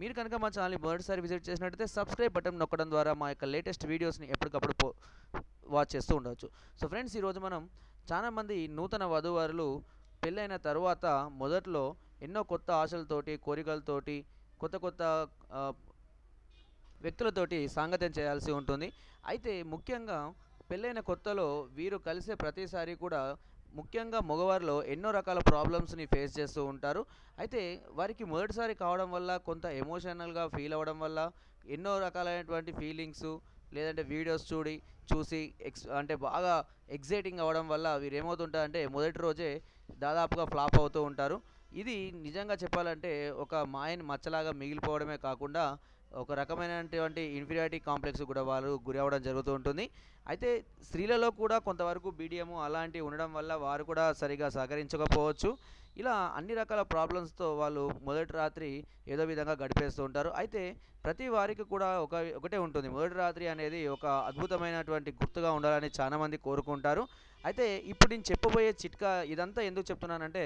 మీరు కనుక మా ఛానల్ని మొదటిసారి విజిట్ చేసినట్టయితే సబ్స్క్రైబ్ బటన్ నొక్కడం ద్వారా మా యొక్క లేటెస్ట్ వీడియోస్ని ఎప్పటికప్పుడు పో వాచ్ చేస్తూ ఉండవచ్చు. సో ఫ్రెండ్స్ ఈరోజు మనం చాలామంది నూతన వధువారులు పెళ్ళైన తర్వాత మొదట్లో ఎన్నో కొత్త ఆశలతోటి కోరికలతోటి కొత్త కొత్త వ్యక్తులతోటి సాంగత్యం చేయాల్సి ఉంటుంది. అయితే ముఖ్యంగా పెళ్ళైన కొత్తలో వీరు కలిసే ప్రతిసారి కూడా ముఖ్యంగా మగవారిలో ఎన్నో రకాల ప్రాబ్లమ్స్ని ఫేస్ చేస్తూ ఉంటారు. అయితే వారికి మొదటిసారి కావడం వల్ల కొంత ఎమోషనల్గా ఫీల్ అవ్వడం వల్ల ఎన్నో రకాలైనటువంటి ఫీలింగ్స్ లేదంటే వీడియోస్ చూడి చూసి ఎక్స్ అంటే బాగా ఎగ్జైటింగ్ అవ్వడం వల్ల వీరు ఏమవుతుంటారంటే మొదటి రోజే దాదాపుగా ఫ్లాప్ అవుతూ ఉంటారు. ఇది నిజంగా చెప్పాలంటే ఒక మాయని మచ్చలాగా మిగిలిపోవడమే కాకుండా ఒక రకమైనటువంటి ఇన్ఫీరియారిటీ కాంప్లెక్స్ కూడా వారు గురి అవ్వడం జరుగుతూ ఉంటుంది. అయితే స్త్రీలలో కూడా కొంతవరకు బీడిఎం అలాంటివి ఉండడం వల్ల వారు కూడా సరిగా సహకరించకపోవచ్చు. ఇలా అన్ని రకాల ప్రాబ్లమ్స్తో వాళ్ళు మొదటి రాత్రి ఏదో విధంగా గడిపేస్తూ ఉంటారు. అయితే ప్రతి వారికి కూడా ఒక ఒకటే ఉంటుంది. మొదటి రాత్రి అనేది ఒక అద్భుతమైనటువంటి గుర్తుగా ఉండాలని చాలామంది కోరుకుంటారు. అయితే ఇప్పుడు నేను చెప్పబోయే చిట్కా ఇదంతా ఎందుకు చెప్తున్నానంటే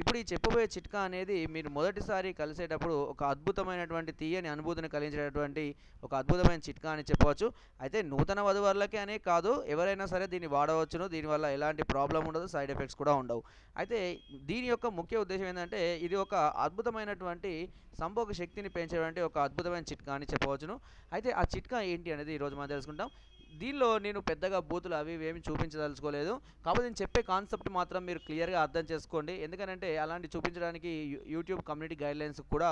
ఇప్పుడు ఈ చెప్పబోయే చిట్కా అనేది మీరు మొదటిసారి కలిసేటప్పుడు ఒక అద్భుతమైనటువంటి తీయని అనుభూతిని కలిగించేటటువంటి ఒక అద్భుతమైన చిట్కా అని చెప్పవచ్చు. అయితే నూతన వధువర్లకే అనే కాదు ఎవరైనా సరే దీన్ని వాడవచ్చును. దీనివల్ల ఎలాంటి ప్రాబ్లం ఉండదు సైడ్ ఎఫెక్ట్స్ కూడా ఉండవు. అయితే దీని యొక్క ముఖ్య ఉద్దేశం ఏంటంటే ఇది ఒక అద్భుతమైనటువంటి సంభోగ శక్తిని పెంచేటువంటి ఒక అద్భుతమైన చిట్కా అని చెప్పవచ్చును. అయితే ఆ చిట్కా ఏంటి అనేది ఈరోజు మనం తెలుసుకుంటాం. దీనిలో నేను పెద్దగా బూతులు అవి ఏమి చూపించదలుచుకోలేదు. కాబట్టి నేను చెప్పే కాన్సెప్ట్ మాత్రం మీరు క్లియర్గా అర్థం చేసుకోండి. ఎందుకంటే అలాంటి చూపించడానికి యూట్యూబ్ కమ్యూనిటీ గైడ్లైన్స్ కూడా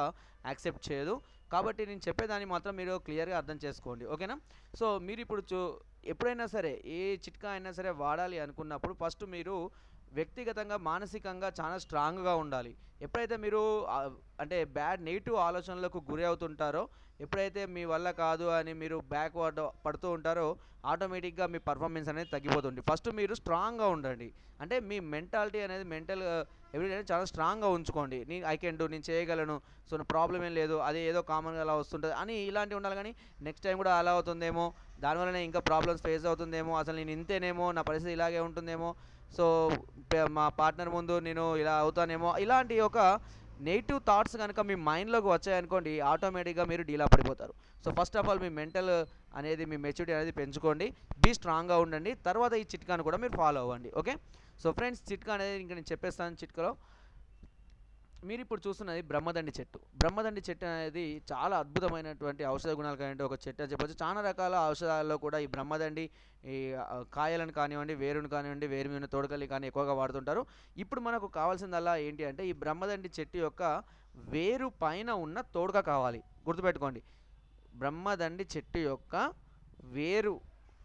యాక్సెప్ట్ చేయదు. కాబట్టి నేను చెప్పేదాన్ని మాత్రం మీరు క్లియర్గా అర్థం చేసుకోండి. ఓకేనా? సో మీరు ఇప్పుడు చూ ఎప్పుడైనా సరే ఏ చిట్కా అయినా సరే వాడాలి అనుకున్నప్పుడు ఫస్ట్ మీరు వ్యక్తిగతంగా మానసికంగా చాలా స్ట్రాంగ్గా ఉండాలి. ఎప్పుడైతే మీరు అంటే బ్యాడ్ నెగిటివ్ ఆలోచనలకు గురి అవుతుంటారో ఎప్పుడైతే మీ వల్ల కాదు అని మీరు బ్యాక్వర్డ్ పడుతూ ఉంటారో ఆటోమేటిక్గా మీ పర్ఫార్మెన్స్ అనేది తగ్గిపోతుంది. ఫస్ట్ మీరు స్ట్రాంగ్గా ఉండండి. అంటే మీ మెంటాలిటీ అనేది మెంటల్ అనేది చాలా స్ట్రాంగ్గా ఉంచుకోండి. నేను ఐ కెన్ డూ నేను చేయగలను సో నా ప్రాబ్లం ఏం లేదు అది ఏదో కామన్గా అలా వస్తుంటుంది అని ఇలాంటివి ఉండాలి. కానీ నెక్స్ట్ టైం కూడా అలా అవుతుందేమో దానివల్లనే ఇంకా ప్రాబ్లమ్స్ ఫేస్ అవుతుందేమో అసలు నేను ఇంతేనేమో నా పరిస్థితి ఇలాగే ఉంటుందేమో సో మా పార్ట్నర్ ముందు నేను ఇలా అవుతానేమో ఇలాంటి ఒక నెగిటివ్ థాట్స్ కనుక మీ మైండ్లోకి వచ్చాయనుకోండి ఆటోమేటిక్గా మీరు డీలా పడిపోతారు సో ఫస్ట్ ఆఫ్ ఆల్ మీ మెంటల్ అనేది మీ మెచ్యూరిటీ అనేది పెంచుకోండి బీ స్ట్రాంగ్గా ఉండండి తర్వాత ఈ చిట్కాను కూడా మీరు ఫాలో అవ్వండి ఓకే? సో ఫ్రెండ్స్ చిట్కా అనేది ఇంకా నేను చెప్పేస్తాను చిట్కాలో. మీరు ఇప్పుడు చూస్తున్నది బ్రహ్మదండి చెట్టు. బ్రహ్మదండి చెట్టు అనేది చాలా అద్భుతమైనటువంటి ఔషధ గుణాలు కలిగిన ఒక చెట్టు అని చెప్పొచ్చు. చాలా రకాల ఔషధాలలో కూడా ఈ బ్రహ్మదండి ఈ కాయలను కానివ్వండి వేరును కానివ్వండి వేరు మీద తోడకల్లి కానీ ఎక్కువగా వాడుతుంటారు. ఇప్పుడు మనకు కావాల్సిందల్లా ఏంటి అంటే ఈ బ్రహ్మదండి చెట్టు యొక్క వేరు పైన ఉన్న తోడక కావాలి. గుర్తుపెట్టుకోండి. బ్రహ్మదండి చెట్టు యొక్క వేరు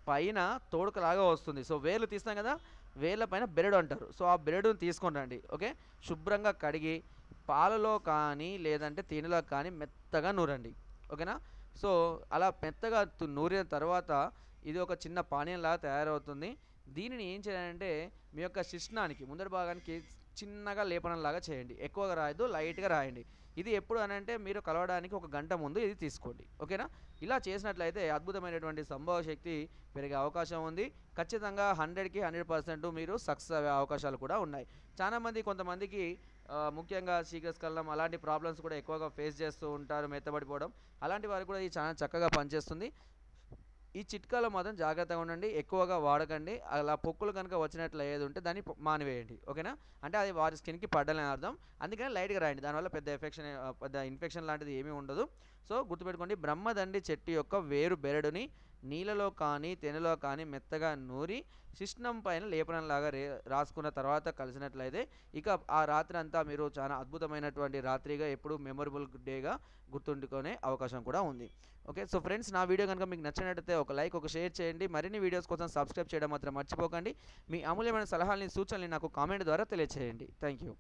పైన తోడకలాగా వస్తుంది. సో వేర్లు తీస్తాం కదా? వేర్ల పైన బెరడు అంటారు. సో ఆ బెరడుని తీసుకొని రండి. ఓకే? శుభ్రంగా కడిగి పాలలో కానీ లేదంటే తేనెలో కానీ మెత్తగా నూరండి. ఓకేనా? సో అలా మెత్తగా నూరిన తర్వాత ఇది ఒక చిన్న పానీయంలాగా తయారవుతుంది. దీనిని ఏం చేయాలంటే మీ యొక్క శిష్ణానికి ముందరి భాగానికి చిన్నగా లేపనంలాగా చేయండి. ఎక్కువగా రాయద్దు లైట్గా రాయండి. ఇది ఎప్పుడు అని అంటే మీరు కలవడానికి ఒక గంట ముందు ఇది తీసుకోండి. ఓకేనా? ఇలా చేసినట్లయితే అద్భుతమైనటువంటి సంభవ శక్తి పెరిగే అవకాశం ఉంది. ఖచ్చితంగా హండ్రెడ్కి హండ్రెడ్ పర్సెంట్ మీరు సక్సెస్ అయ్యే అవకాశాలు కూడా ఉన్నాయి. చాలామంది కొంతమందికి ముఖ్యంగా ముఖ్యంగా కళ్ళం అలాంటి ప్రాబ్లమ్స్ కూడా ఎక్కువగా ఫేస్ చేస్తూ ఉంటారు మెత్తబడిపోవడం. అలాంటి వారు కూడా ఇది చాలా చక్కగా పనిచేస్తుంది. ఈ చిట్కాలో మాత్రం జాగ్రత్తగా ఉండండి ఎక్కువగా వాడకండి. అలా పొక్కులు కనుక వచ్చినట్లు ఏది ఉంటే దాన్ని మానివేయండి. ఓకేనా? అంటే అది వారి స్కిన్కి పడ్డలని అర్థం. అందుకని లైట్గా రాయండి. దానివల్ల పెద్ద ఎఫెక్షన్ పెద్ద ఇన్ఫెక్షన్ లాంటిది ఏమీ ఉండదు. సో గుర్తుపెట్టుకోండి బ్రహ్మదండి చెట్టు యొక్క వేరు బెరడుని నీళ్ళలో కానీ తేనెలో కానీ మెత్తగా నూరి శిష్ణం పైన లేపనంలాగా రే రాసుకున్న తర్వాత కలిసినట్లయితే ఇక ఆ రాత్రి అంతా మీరు చాలా అద్భుతమైనటువంటి రాత్రిగా ఎప్పుడు మెమొరబుల్ డేగా గుర్తుండుకునే అవకాశం కూడా ఉంది. ఓకే సో ఫ్రెండ్స్ నా వీడియో కనుక మీకు నచ్చినట్లయితే ఒక లైక్ ఒక షేర్ చేయండి. మరిన్ని వీడియోస్ కోసం సబ్స్క్రైబ్ చేయడం మాత్రం మర్చిపోకండి. మీ అమూల్యమైన సలహాలని సూచనలు నాకు కామెంట్ ద్వారా తెలియచేయండి. Thank you